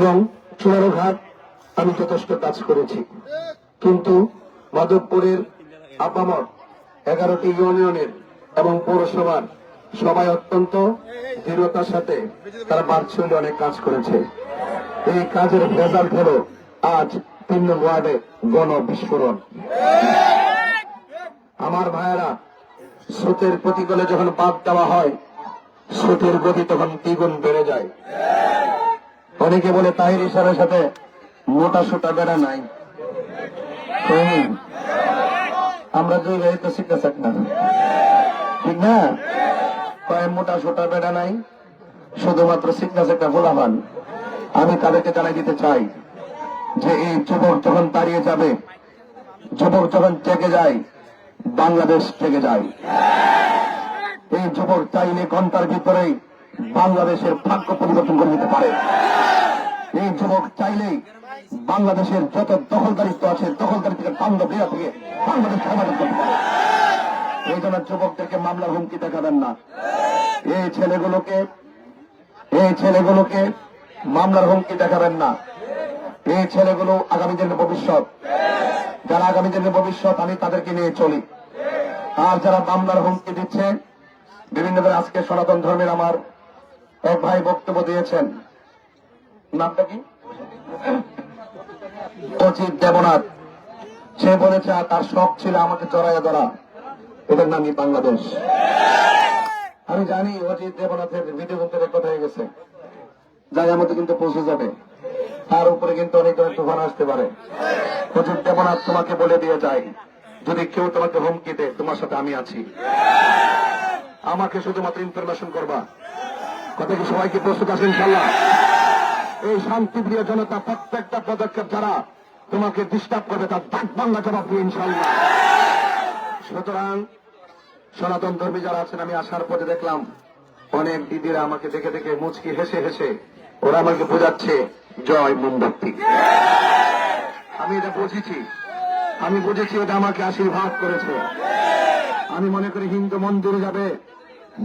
এবং সোনারঘাট আমি যথেষ্ট কাজ করেছি। কিন্তু মাধবপুরের আপামর, এগারোটি ইউনিয়নের এবং পৌরসভার সবাই অত্যন্ত দৃঢ়তার সাথে তারা ভার্চুয়ালি অনেক কাজ করেছে। এই কাজের রেজাল্ট হলো আজ তিন ওয়ার্ডে গণ বিস্ফোরণ। আমার ভাইয়েরা, স্রোতের প্রতিকূলে যখন বাদ দেওয়া হয়, স্রোতের গতি তখন দ্বিগুণ বেড়ে যায়। অনেকে বলে তাহির ইশারের সাথে মোটা সোটা বেড়া নাই। হ্যাঁ। আমরা দুই ভাই তো শিখতে চাক না। ঠিক না? কয়, মোটা সোটা বেড়া নাই, শুধুমাত্র শিখতে চাকটা বলা হন আমি তাদেরকে জানাই দিতে চাই যে এই যুবক যখন তাড়িয়ে যাবে, যুবক যখন থেকে যায়, বাংলাদেশ থেকে যায়। এই যুবক চাইলে ঘণ্টার ভিতরেই বাংলাদেশের ভাগ্য পরিবর্তন করে দিতে পারে। এই যুবক চাইলেই বাংলাদেশের যত দখলদারিত্ব আছে, দখলদারি থেকে বাংলা দেওয়া থেকে বাংলাদেশ সমাধান করতে পারে। এই জন্য যুবকদেরকে মামলার হুমকি দেখাবেন না। এই ছেলেগুলোকে এই ছেলেগুলোকে মামলার হুমকি দেখাবেন না। এই ছেলেগুলো আগামী দিনের ভবিষ্যৎ। যারা আগামী দিনের ভবিষ্যৎ, আমি তাদেরকে নিয়ে চলি। আর যারা মামলার হুমকি দিচ্ছে, বিভিন্ন আজকে সনাতন ধর্মের আমার এক ভাই বক্তব্য দিয়েছেন। নামটা কি? অজিত দেবনাথ। সে বলেছে তার শখ ছিল আমাকে জড়াইয়া ধরা। এদের নামই বাংলাদেশ। আমি জানি অজিত দেবনাথের ভিডিও কিন্তু রেকর্ড হয়ে গেছে। যাই আমাদের কিন্তু পৌঁছে যাবে। তার উপরে কিন্তু অনেক ধরনের তুফান আসতে পারে। অজিত দেবনাথ তোমাকে বলে দিয়ে যায়, যদি কেউ তোমাকে হুমকি দেয়, তোমার সাথে আমি আছি। আমাকে শুধুমাত্র ইনফরমেশন করবা। কথা কি সবাইকে প্রস্তুত আছে ইনশাল্লাহ এই শান্তিপ্রিয় জনতা, প্রত্যেকটা পদক্ষেপ যারা তোমাকে ডিস্টার্ব করবে তার দাগ বাংলা জবাব দিয়ে ইনশাল্লাহ সুতরাং সনাতন ধর্মী যারা আছেন, আমি আসার পরে দেখলাম অনেক দিদিরা আমাকে দেখে দেখে মুচকি হেসে হেসে ওরা আমাকে বোঝাচ্ছে, জয় মোমবাতি। আমি এটা বুঝেছি। আমি বুঝেছি এটা আমাকে আশীর্বাদ করেছে। আমি মনে করি হিন্দু মন্দিরে যাবে,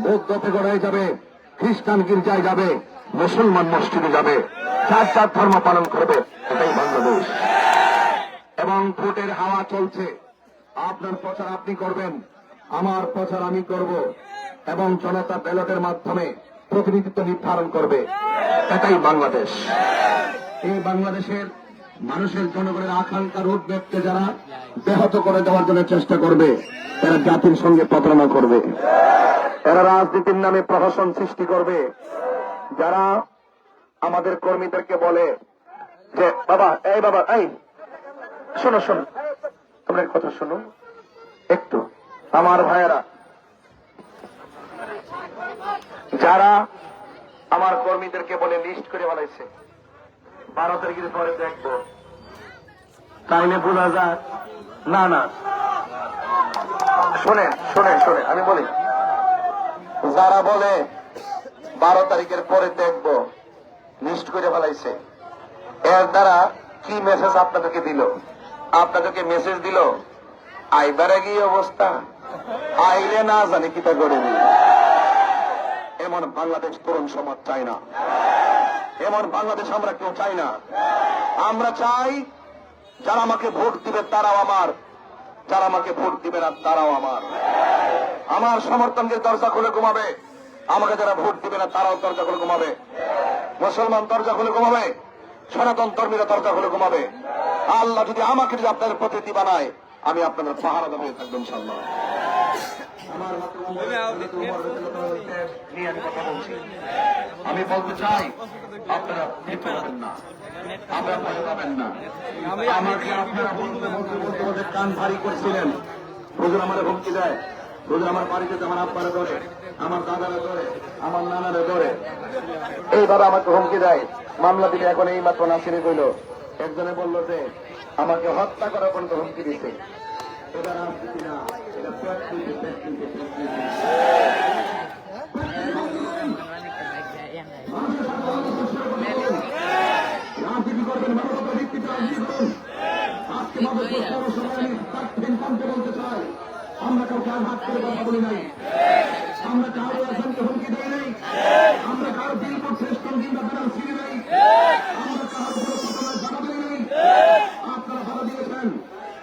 বৌদ্ধ পেগড়ায় যাবে খ্রিস্টান গির্জায় যাবে, মুসলমান মসজিদে যাবে চার চার ধর্ম পালন করবে, এটাই বাংলাদেশ। এবং ভোটের হাওয়া চলছে। আপনার প্রচার আপনি করবেন, আমার প্রচার আমি করব, এবং জনতা ব্যালটের মাধ্যমে প্রতিনিধিত্ব নির্ধারণ করবে। এটাই বাংলাদেশ। এই বাংলাদেশের মানুষের জনগণের আকাঙ্ক্ষা আকাঙ্ক্ষার উদ্বেগকে যারা ব্যাহত করে দেওয়ার জন্য চেষ্টা করবে, তারা জাতির সঙ্গে প্রতারণা করবে। এরা রাজনীতির নামে প্রহসন সৃষ্টি করবে। যারা আমাদের কর্মীদেরকে বলে যে, বাবা, এই বাবা, এই, শোনো শোনো, তোমরা কথা শোনো, একটু, আমার ভাইয়েরা, যারা আমার কর্মীদেরকে বলে লিস্ট করে বলাইছে বারো তারিখের পরে দেখব। তাইলে বোঝা যায়, না না, শোনেন শোনেন শোনেন, আমি বলি যারা বলে, বারো তারিখের পরে দেখব লিস্ট করে ফেলাইছে। এর দ্বারা কি মেসেজ আপনাদেরকে দিল? আপনাদেরকে মেসেজ দিল, আইবারে কি অবস্থা? আইলে না জানি কিতা করে। দিল এমন বাংলাদেশ তরুণ সমাজ চাই না। এমন বাংলাদেশ আমরা কেউ চাই না। আমরা চাই, যারা আমাকে ভোট দিবে তারাও আমার। যারা আমাকে ভোট দিবে না তারাও আমার। আমার সমর্থনকে দরজা খুলে ঘুমাবে। আমাকে যারা ভোট দিবে না, তারাও দরজা খুলে ঘুমাবে। মুসলমান দরজা খুলে ঘুমাবে? সনাতন ধর্মীরা দরজা খুলে ঘুমাবে? আল্লাহ যদি আমাকে যদি আপনাদের প্রতিনিধি বানায়, আমি আপনাদের পাহারা দেবো থাকবেন ইনশাল্লাহ আমি বলতে চাই, আপনারা না। আপনারা ভয় না। আমাকে আপনারা বলতে বলতে বলতে কান ভারী করছিলেন। হুজুর আমার হুমকি দেয়। হুজুর আমার বাড়িতে আমার আব্বারা ধরে, আমার দাদারা ধরে, আমার নানারা ধরে, এইভাবে আমাকে হুমকি দেয়। মামলা দিলে এখন এই মাত্র নাসিরে কইল, একজনে বলল যে, আমাকে হত্যা করার পর্যন্ত হুমকি দিছে। এটা রাজনীতি না, এটা প্র্যাকটিস প্র্যাকটিস প্র্যাকটিস রাজনীতি করবেন মানবতা ভিত্তিতে রাজনীতি করুন আজকে মাদকের পৌরসভায় আমি তাৎক্ষণ কণ্ঠে বলতে চাই কাউকে আঘাত করে কথা বলি একজনকে হুমকি দেই নাই আমরা কারও বিলবোর্ড শ্রেষ্ঠ কিংবা ব্যানার ছিঁড়ি নাই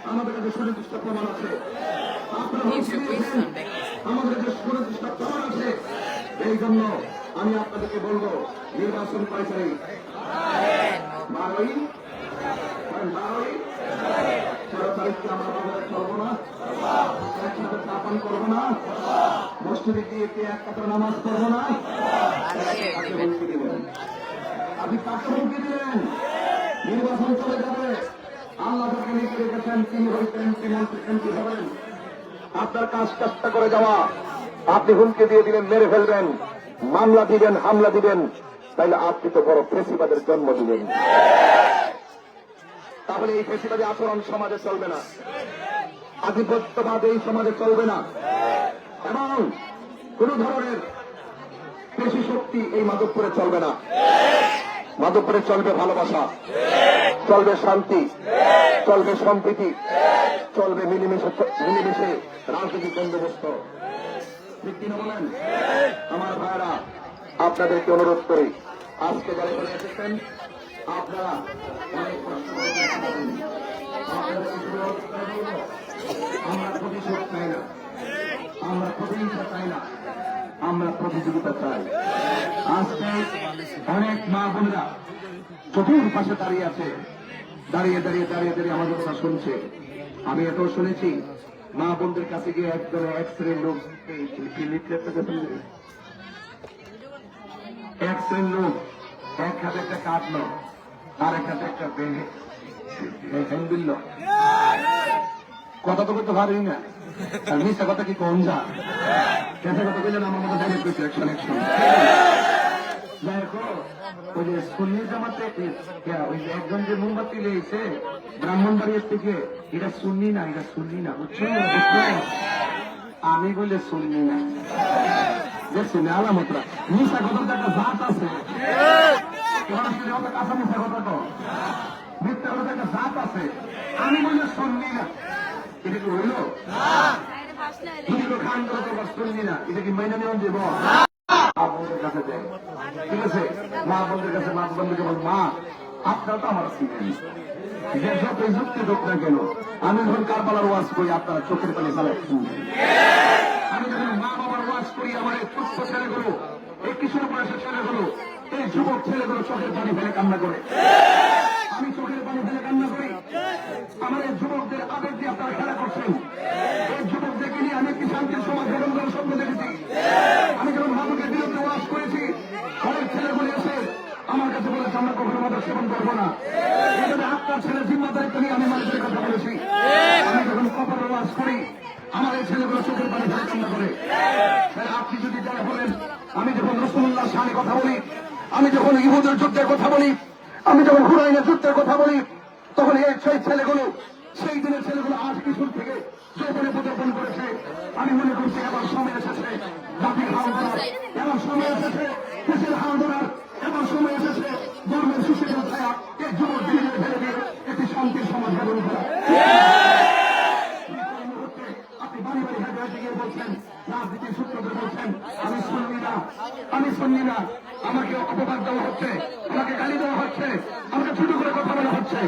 আমরা সেই জন্য আমি আপনাদেরকে বলব নির্বাচন কয় তারিখ বারোই বারোই তেরো তারিখকে আমরা বাজারে চলবো না একসাথে স্থাপন করব না নির্বাচন চলে যাবে। আল্লাহ আপনার কাজ চেষ্টা করে যাওয়া। আপনি হুমকি দিয়ে দিলেন, মেরে ফেলবেন। মামলা দিবেন, হামলা দিবেন। তাইলে আপনি তো বড় ফেসিবাদের জন্ম দিবেন। তাহলে এই ফেসিবাদী আচরণ সমাজে চলবে না। আধিপত্যবাদ এই সমাজে চলবে না। এবং কোন ধরনের পেশি শক্তি এই মাধবপুরে চলবে না। মাধবপুরে চলবে ভালোবাসা। চলবে শান্তি। চলবে সম্প্রীতি। চলবে মিলেমিশে মিলেমিশে রাজনৈতিক বন্দোবস্ত। আমার ভাইরা, আপনাদেরকে অনুরোধ করি, আজকে যারা এখানে এসেছেন, আপনারা অনেক কষ্ট আমরা প্রতিশোধ চাই না। আমরা প্রতিযোগিতা চাই না। আমরা প্রতিযোগিতা চাই। আজকে অনেক মা বোনেরা চতুর পাশে দাঁড়িয়ে আছে। দাঁড়িয়ে দাঁড়িয়ে দাঁড়িয়ে দাঁড়িয়ে আমাদের কথা শুনছে। আমি এটাও শুনেছি, মা বোনদের কাছে গিয়ে একদম এক শ্রেণির লোক এক শ্রেণির লোক, এক হাতে একটা কাটলো আর এক হাতে একটা হ্যান্ডিল কথা তো করতে পারি না। আর কথা কি কম যা কেসে কথা কইলেন আমার মতো ডাইরেক্ট করছে একশন দেখো, ওই যে যে যে মোমবাতি ব্রাহ্মণ বাড়ির থেকে, এটা না এটা না? আমি বলে সুন্নি না। দেখছি, না আলামতরা মিশা তো একটা জাত আছে। মিশা মিথ্যা একটা জাত আছে। আমি বলে সুন্নি না। এটা কি হইল দুটো খান করে বাস না এটা কি মাইনা নিয়ম দেব ঠিক আছে মা বোনদের কাছে মা বোনদেরকে বল মা আপনারা তো আমার যে যতই যুক্তি হোক না কেন আমি যখন কারবালার ওয়াজ করি আপনারা চোখের পানি চালাই আমি যখন মা বাবার ওয়াজ করি আমার এই ছোট্ট ছেলেগুলো এই কিশোর বয়সের ছেলেগুলো এই যুবক ছেলেগুলো চোখের পানি ফেলে কান্না করে আমি চোখের পানি ফেলে কান্না করি আমার এই যুবকদের আবেগ দিয়ে আপনারা খেলা করছেন। এই যুবকদেরকে নিয়ে আমি একটি শান্তির সমাজ গঠন করার স্বপ্ন দেখেছি? আমি যখন মাদকের বিরুদ্ধে ওয়াজ করেছি অনেক ছেলেগুলি এসে আমার কাছে বলেছে, আমরা কখনো মাদক সেবন করব না। এভাবে আপনার ছেলের জিম্মাদারিত্ব নিয়ে আমি মানুষের কথা বলেছি। আমি যখন কপালের ওয়াজ করি, আমার এই ছেলেগুলো চোখের পানি ফেলে কান্না করে। আপনি যদি যারা বলেন, আমি যখন রসুল্লাহ শাহানি কথা বলি, আমি যখন ইহুদের যুদ্ধের কথা বলি, আমি যখন হুরাইনের যুদ্ধের কথা বলি তখন এই সেই ছেলেগুলো, সেই দিনের ছেলেগুলো আজ কিশোর থেকে যৌবনে পদার্পণ করেছে। আমি মনে করছি এবার সময় এসেছে। হাল ধরার এবার সময় এসেছে। দেশের ধরার এবার সময় এসেছে। ধর্মের শিশুদের ছায়া দিনে ফেলে দিয়ে একটি শান্তির বলছেন, রাজনীতির বলছেন, আমি শুনলি না, আমি শুনলি না। আমাকে অপবাদ দেওয়া হচ্ছে, আমাকে গালি দেওয়া হচ্ছে, আমাকে ছোট করে কথা বলা হচ্ছে।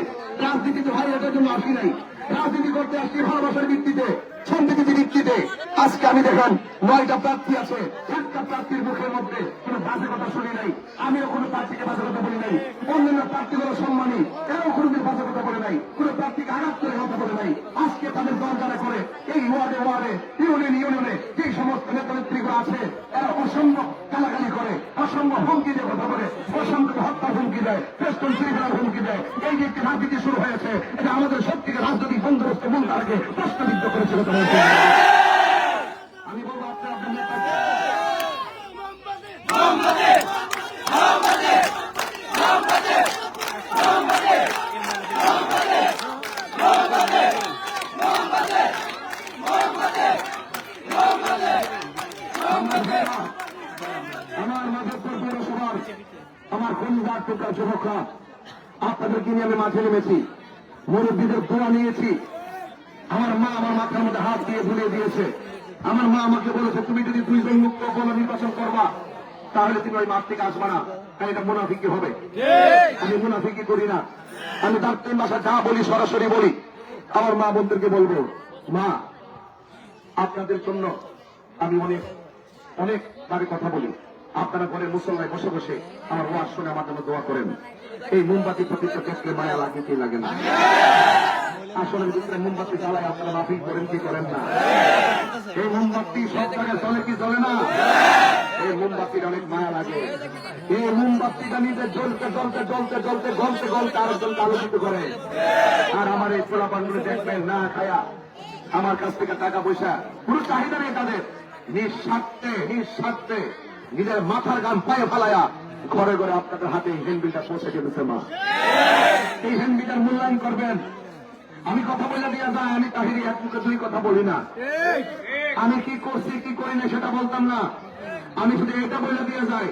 রাজনীতিতে ভাই এটার জন্য আসি নাই। রাজনীতি করতে আসছি ভালোবাসার ভিত্তিতে সম্প্রীতির ভিত্তিতে। আজকে আমি দেখেন নয়টা প্রার্থী আছে। একটা প্রার্থীর মুখের মধ্যে কোনো বাজে কথা শুনি নাই। আমিও কোনো প্রার্থীকে বাজে কথা বলি নাই। অন্যান্য প্রার্থীগুলো সম্মানী, এরাও কোনোদিন বাজে কথা বলে নাই। কোনো প্রার্থীকে আঘাত করে কথা বলে নাই। আজকে তাদের দল যারা করে, এই ওয়ার্ডে ওয়ার্ডে, ইউনিয়ন ইউনিয়নে যে সমস্ত নেতা নেত্রীগুলো আছে, এরা অসম্ভব গালাগালি করে, অসম্ভব হুমকি দিয়ে কথা বলে অসংখ্য হত্যা হুমকি দেয় পেস্টন শৃঙ্খলার হুমকি দেয়। এই যে একটি রাজনীতি শুরু হয়েছে, এটা আমাদের সত্যিকে রাজনৈতিক বন্দোবস্ত মূল তারাকে প্রশ্নবিদ্ধ করেছিল কথা বলতে আমি বলব আপনার আপনার নেতা আমার মাধবপুর পৌরসভার আমার কন্যার টুকরা যুবকরা, আপনাদেরকে নিয়ে আমি মাঠে নেমেছি। মুরব্বীদের দোয়া নিয়েছি। আমার মা আমার মাথার মধ্যে হাত দিয়ে ভুলিয়ে দিয়েছে। আমার মা আমাকে বলেছে তুমি যদি দুইজন মুক্ত বল নির্বাচন করবা তাহলে তুমি ওই মাঠ থেকে আসবা না। তাই এটা মুনাফিকি হবে। আমি মুনাফিকি করি না। আমি ডাক্তার বাসা যা বলি সরাসরি বলি। আমার মা বোনদেরকে বলব মা আপনাদের জন্য আমি অনেক অনেক ভাবে কথা বলি। আপনারা ঘরে মুসল্লায় বসে বসে আমার ওয়াজ শুনে আমার জন্য দোয়া করেন। এই মোমবাতি প্রতিটা দেখলে মায়া লাগে কি লাগে না? আসলে মোমবাতি জ্বালায় আপনারা মাফিক করেন কি করেন না? এই মোমবাতি সব জায়গায় চলে কি চলে না? এই মোমবাতির অনেক মায়া লাগে। এই মোমবাতিটা নিজে জ্বলতে জ্বলতে জ্বলতে জ্বলতে গলতে গলতে আরেকজনকে আলোকিত করে। আর আমার এই পোলা পানগুলো দেখবেন না খায়া আমার কাছ থেকে টাকা পয়সা। পুরো চাহিদা নেই তাদের। নিঃস্বার্থে নিঃস্বার্থে নিজের মাথার গান পায়ে ফালায়া ঘরে ঘরে আপনাদের হাতে এই হ্যান্ডবিলটা পৌঁছে গেছে মা। এই হ্যান্ডবিলটার মূল্যায়ন করবেন। আমি কথা বলে দিয়ে যায় আমি তাহিরি এক মুখে দুই কথা বলি না। আমি কি করছি কি করি না সেটা বলতাম না। আমি শুধু এটা বলে দিয়ে যাই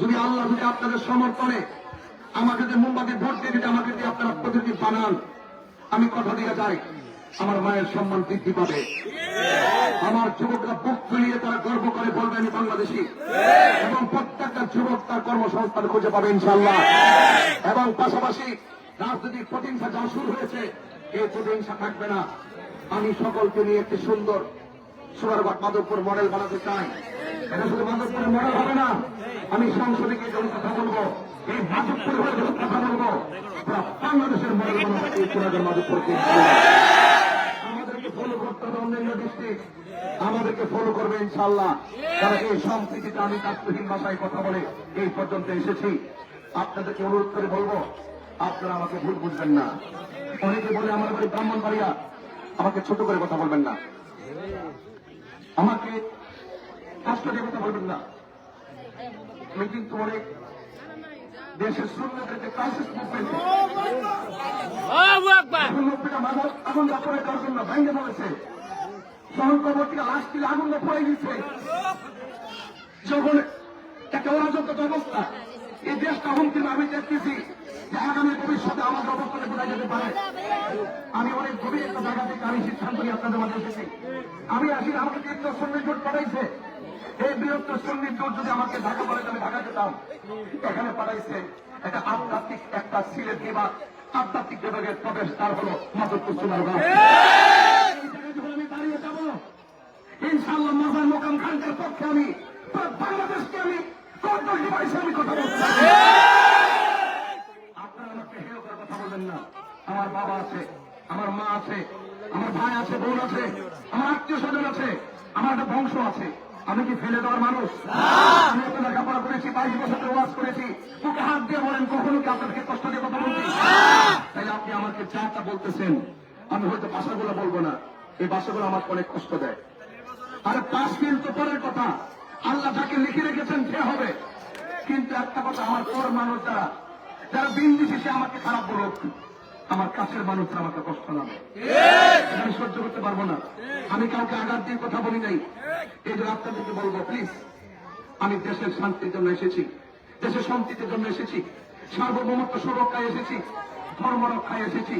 যদি আল্লাহ যদি আপনাদের সমর্থনে আমাকে যে মোমবাতি ভোট দিয়ে দিতে আমাকে যদি আপনারা প্রতিনিধি বানান আমি কথা দিয়ে যাই আমার মায়ের সম্মান বৃদ্ধি পাবে। আমার যুবকরা বুক ফুলিয়ে তারা গর্ব করে বলবে আমি বাংলাদেশি। এবং প্রত্যেকটা যুবক তার কর্মসংস্থান খুঁজে পাবে ইনশাল্লাহ এবং পাশাপাশি রাজনৈতিক প্রতিহিংসা যা শুরু হয়েছে এই প্রতিহিংসা থাকবে না। আমি সকলকে নিয়ে একটি সুন্দর সুরারবাগ মাধবপুর মডেল বানাতে চাই। এটা শুধু মাধবপুরের মডেল হবে না, আমি সংসদে গিয়ে যখন কথা বলব এই মাধবপুর হয়ে যখন কথা বলব বাংলাদেশের মডেল বানাতে এই পুরাগের মাধবপুরকে। আমাদেরকে ফলো করতে হবে অন্যান্য ডিস্ট্রিক্ট আমাদেরকে ফলো করবে ইনশাল্লাহ তারা এই সম্প্রীতিতে আমি তাৎপহীন ভাষায় কথা বলে এই পর্যন্ত এসেছি। আপনাদেরকে অনুরোধ করে বলব আপনারা আমাকে ভুল বুঝবেন না। অনেকে বলে আমার বাড়ি ব্রাহ্মণ বাড়িয়া আমাকে ছোট করে কথা বলবেন না। আমাকে কষ্ট দিয়ে কথা বলবেন না। আমি কিন্তু অনেক দেশের শূন্যদের ক্রাইসিস মুভমেন্ট মানুষ আগুন দেওয়ার জন্য ভেঙে পড়েছে? সহকর্মীরা লাশ দিলে আগুন পড়ে গেছে যখন একটা অরাজক অবস্থা এই দেশটা হুমকির আমি দেখতেছি যে আগামী ভবিষ্যতে আমাদের অবস্থানে বোঝা যেতে পারে। আমি অনেক গভীর একটা জায়গা থেকে আমি সিদ্ধান্ত নিয়ে আপনাদের মাঝে এসেছি। আমি আসি আমাকে বৃহত্তর সন্ন্যাস জোট পাঠাইছে এই বৃহত্তর সন্ন্যাস জোট যদি আমাকে ঢাকা বলে আমি ঢাকা যেতাম এখানে পাঠাইছে একটা আধ্যাত্মিক একটা সিলেট বিভাগ। আধ্যাত্মিক বিভাগের প্রবেশ তার হলো মাধবপুর যখন আমি দাঁড়িয়ে যাব ইনশাআল্লাহ মজার মোকাম খানকার পক্ষে আমি বাংলাদেশকে আমি কন্ট্রোল ডিভাইসে আমি কথা বলছি। করে কথা বলবেন না। আমার বাবা আছে আমার মা আছে আমার ভাই আছে বোন আছে আমার আত্মীয় স্বজন আছে আমার একটা বংশ আছে। আমি কি ফেলে দেওয়ার মানুষ? আমি এত লেখাপড়া করেছি বাইশ বছর ধরে ওয়াজ করেছি। তোকে হাত দিয়ে বলেন কখনো কি আপনাদেরকে কষ্ট দিয়ে কথা বলছি তাই আপনি আমাকে যাটা বলতেছেন আমি হয়তো ভাষাগুলো বলব না। এই ভাষাগুলো আমাকে অনেক কষ্ট দেয়। আরে পাঁচ মিনিট তো পরের কথা। আল্লাহ যাকে লিখে রেখেছেন সে হবে। কিন্তু একটা কথা আমার পর মানুষ যারা যারা বিন্দিসি সে আমাকে খারাপ বলুক আমার কাছের মানুষরা আমাকে কষ্ট নামে আমি সহ্য করতে পারব না। আমি কাউকে আঘাত দিয়ে কথা বলি নাই। এই জন্য আপনাদেরকে বলব প্লিজ আমি দেশের শান্তির জন্য এসেছি। দেশের শান্তির জন্য এসেছি। সার্বভৌমত্ব সুরক্ষায় এসেছি। ধর্ম রক্ষায় এসেছি।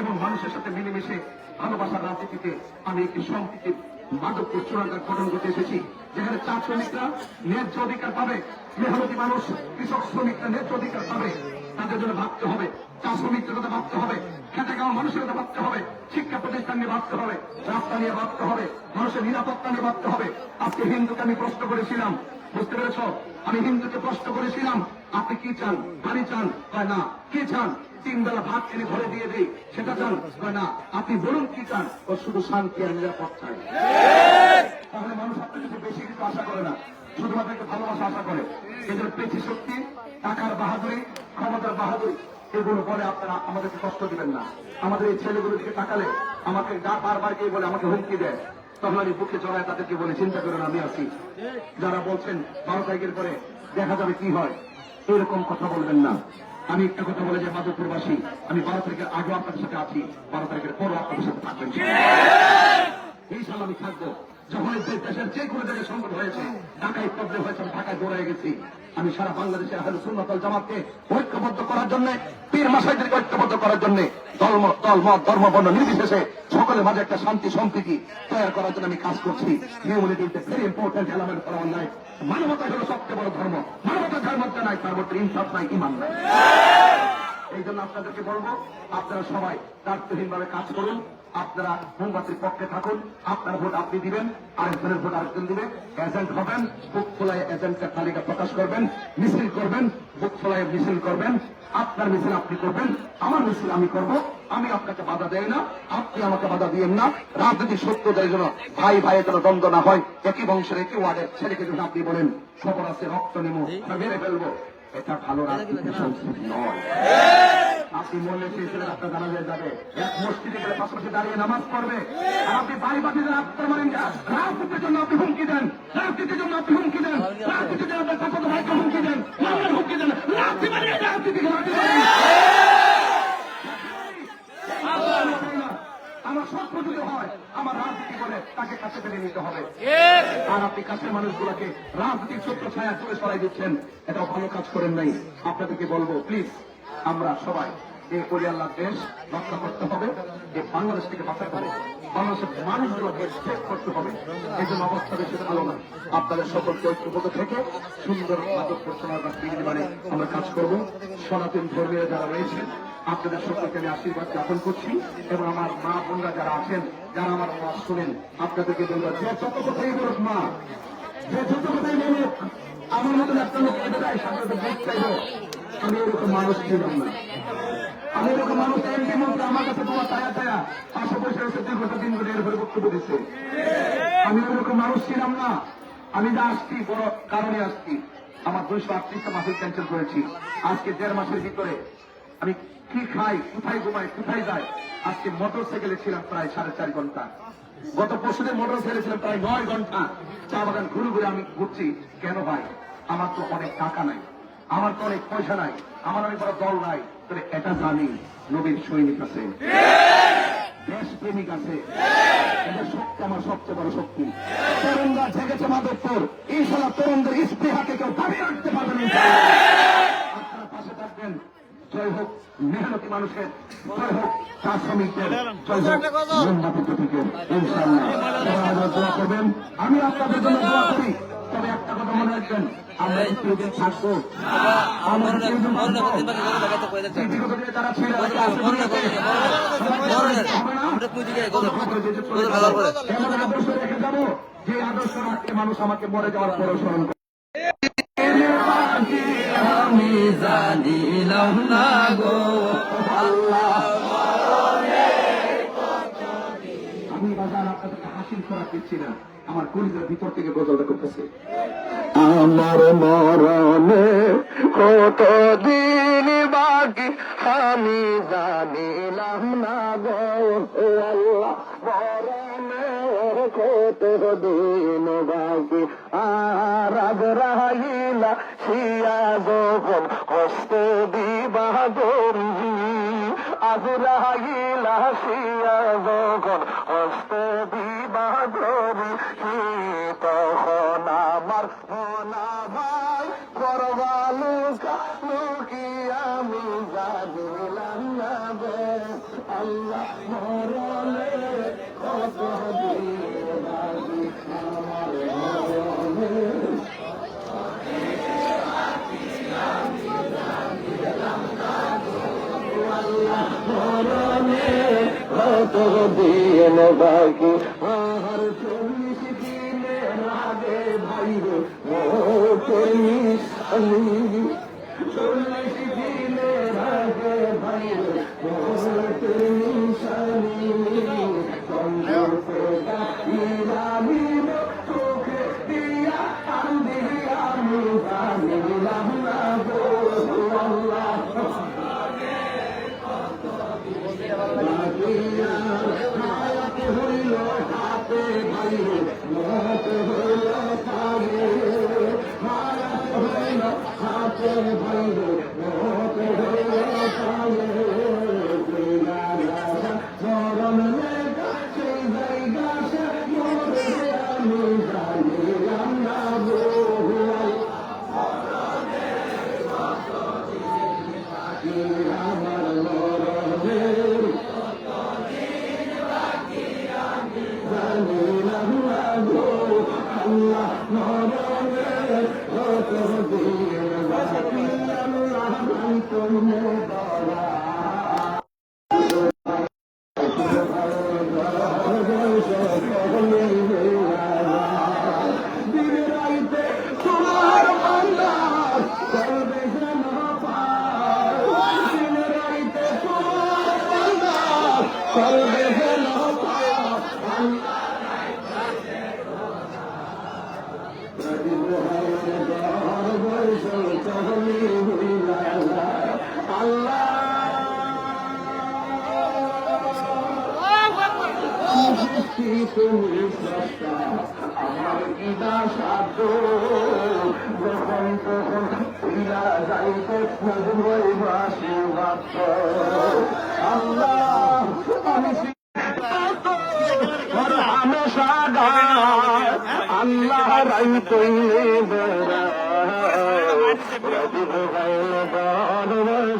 এবং মানুষের সাথে মিলেমিশে ভালোবাসার রাজনীতিতে আমি একটি সম্প্রীতির মাদকপুর চূড়ান্ত গঠন করতে এসেছি। যেখানে চা শ্রমিকরা ন্যায্য অধিকার পাবে মেহনতি মানুষ কৃষক শ্রমিকরা ন্যায্য অধিকার পাবে। তাদের জন্য ভাবতে হবে। চা শ্রমিকদের কথা ভাবতে হবে। খেটে খাওয়া মানুষের কথা ভাবতে হবে। শিক্ষা প্রতিষ্ঠান নিয়ে ভাবতে হবে। রাস্তা নিয়ে ভাবতে হবে। মানুষের নিরাপত্তা নিয়ে ভাবতে হবে। আজকে হিন্দুকে আমি প্রশ্ন করেছিলাম। বুঝতে পেরেছ? আমি হিন্দুকে প্রশ্ন করেছিলাম, আপনি কি চান? গাড়ি চান? কয়, না। কি চান? তিন বেলা ভাত এনে ঘরে দিয়ে দিই। সেটা চান? কয়, না। আপনি বলুন কি চান? ও শুধু শান্তি আর নিরাপদ চাই। তাহলে মানুষ আপনার কাছে বেশি কিছু আশা করে না। শুধুমাত্র একটু ভালোবাসা আশা করে। এদের পেছি শক্তি টাকার বাহাদুরি, ক্ষমতার বাহাদুরি, এগুলো বলে আপনারা আমাদেরকে কষ্ট দিবেন না। আমাদের এই ছেলেগুলো দিকে তাকালে আমাকে গা বারবার গিয়ে বলে আমাকে হুমকি দেয়, তখন আমি বুকে চড়ায় তাদেরকে বলে, চিন্তা করেন, আমি আছি। যারা বলছেন, বারো তারিখের পরে দেখা যাবে কি হয়? এরকম কথা বলবেন না। আমি একটা কথা বলে যে, মাধবপুরবাসী, আমি বারো তারিখের আগে আপনাদের সাথে আছি, বারো তারিখের পরও আপনাদের সাথে থাকবেন। এই সাল আমি থাকব। যখন দেশের যে কোনো জায়গায় সংকট হয়েছে, ঢাকায় প্রবলেম হয়েছে ঢাকায় দৌড়ে গেছি। আমি সারা বাংলাদেশে আহলে সুন্নাতল জামাতকে ঐক্যবদ্ধ করার জন্য, পীর মাসাইদেরকে ঐক্যবদ্ধ করার জন্য, ধর্ম, দল, মত ধর্ম বর্ণ নির্বিশেষে সকলের মাঝে একটা শান্তি সম্প্রীতি তৈরি করার জন্য আমি কাজ করছি। Humanity is very important element for our life মানবতা হলো সবচেয়ে বড় ধর্ম। মানবতা ধর্ম নাই তার মধ্যে ইনসাফ নাই, ইমান নাই। এই জন্য আপনাদেরকে বলব, আপনারা সবাই দায়িত্বহীন ভাবে কাজ করুন। আপনারা মোমবাতির পক্ষে থাকুন, আপনার ভোট আপনি দিবেন, আরেকজনের ভোট আরেকজন দিবে। এজেন্ট হবেন, বুক খোলায় এজেন্টের তালিকা প্রকাশ করবেন, মিছিল করবেন, বুক খোলায় মিছিল করবেন। আপনার মিছিল আপনি করবেন, আমার মিছিল আমি করব, আমি আপনাকে বাধা দেই না, আপনি আমাকে বাধা দিয়েন না। রাজনীতি সত্যদের জন্য ভাই ভাইয়ের জন্য দ্বন্দ্ব না হয়, একই বংশের একই ওয়ার্ডের ছেলেকে যদি আপনি বলেন, সবর আছে রক্ত নেমো মেরে ফেলব। এটা ভালো রাজনীতি সংস্কৃতি নয়। আপনি মনে চেয়েছিলেন আপনার জানা যায় যাবে। এক মসজিদে গেলে পাশাপাশি দাঁড়িয়ে নামাজ পড়বে। আর আপনি বাড়ি বাড়ি যারা আপনার মানেন রাজনীতির জন্য আপনি হুমকি দেন। রাজনীতির জন্য আপনি হুমকি দেন। রাজনীতির জন্য আপনার চাচাতো ভাইকে হুমকি দেন। হুমকি দেন। রাজনীতি রাজনীতি আমার স্বপ্ন যদি হয়। আমার রাজনীতি করে তাকে কাছে পেলে নিতে হবে। আর আপনি কাছের মানুষগুলোকে রাজনীতির ছোট্ট ছায়া চলে সরাই দিচ্ছেন। এটা ভালো কাজ করেন নাই। আপনাদেরকে বলব প্লিজ আমরা সবাই এই পরিয়াল্লাহ দেশ রক্ষা করতে হবে এই বাংলাদেশ থেকে বাঁচাতে হবে। বাংলাদেশের মানুষগুলোকে সেভ করতে হবে। এই জন্য অবস্থা বেশি ভালো না। আপনাদের সকলকে ঐক্যবদ্ধ থেকে সুন্দর মাদক পরিচালনার মানে আমরা কাজ করব। সনাতন ধর্মীয় যারা রয়েছেন আপনাদের সকলকে আমি আশীর্বাদ জ্ঞাপন করছি এবং আমার মা বোনরা যারা আছেন, যারা আমার ওয়াজ শোনেন, আপনাদেরকে বলব যে যত কথাই বলুক মা, যে যত কথাই বলুক, আমার মতন একটা লোক সামনে চাইব আমি এরকম মানুষ ছিলাম না। আমি এরকম মানুষ এমপি মন্ত্রী আমার কাছে তোমার ছায়া ছায়া। পাশে বসে রয়েছে দুই ঘণ্টা, তিন ঘণ্টা এরপরে বক্তব্য দিচ্ছে। আমি ওরকম মানুষ ছিলাম না। আমি যা আসছি, বড় কারণে আসছি। আমার দুইশো আটত্রিশটা মাসের ক্যান্সেল করেছি। আজকে দেড় মাসের ভিতরে আমি কি খাই, কোথায় ঘুমাই, কোথায় যাই? আজকে মোটর সাইকেলে ছিলাম প্রায় সাড়ে চার ঘণ্টা। গত পরশুদের মোটর সাইকেলে ছিলাম প্রায় নয় ঘণ্টা। চা বাগান ঘুরে ঘুরে আমি ঘুরছি, কেন ভাই? আমার তো অনেক টাকা নাই, আমার তো অনেক পয়সা নাই, আমার অনেক বড় দল নাই। তবে এটা জানি, নবীর সৈনিক আছে। দেশপ্রেমিক আছে। এটা শক্তি, আমার সবচেয়ে বড় শক্তি। তরুণরা জেগেছে মাধবপুর। ইনশাল্লাহ তরুণদের স্পৃহাকে কেউ দাবি রাখতে পারবে না। আপনারা পাশে থাকবেন। জয় হোক মেহনতি মানুষের জয় হোক চা শ্রমিকদের জয় হোক মোমবাতি প্রতীকের ইনশাল্লাহ দোয়া করবেন আমি আপনাদের জন্য দোয়া করি তবে একটা কথা মনে রাখবেন আমরা থাকব এমন আদর্শ রেখে যাব যে আদর্শ রাখতে মানুষ আমাকে মরে যাওয়ার পরে স্মরণ করে আমি জানিলাম না গো। আল্লাহ আমি বাজার আপনাদেরকে হাসিল করা দিচ্ছি না। আমার কলিজার ভিতর থেকে গজলটা করতেছে। আমার মরণে কত দিন বাকি আমি জানিলাম না গো। আল্লাহ কত দিন বাকি আর আজ রাহিলা শিয়া যখন হস্ত দিবা গরি আজ রাহিলা শিয়া যখন হস্ত দিবা কত দিন বাকি আর চল্লিশ ভাই রে জানিলাম করবে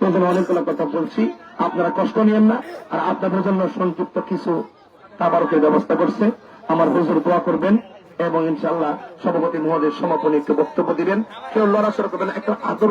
জন্য অনেকগুলো কথা বলছি। আপনারা কষ্ট নিয়েন না। আর আপনাদের জন্য সংযুক্ত কিছু তাবারকের ব্যবস্থা করছে। আমার হুজুর দোয়া করবেন এবং ইনশাল্লাহ সভাপতি মহোদয় সমাপনী একটু বক্তব্য দিবেন। কেউ লড়াচড়া করবেন একটা আদর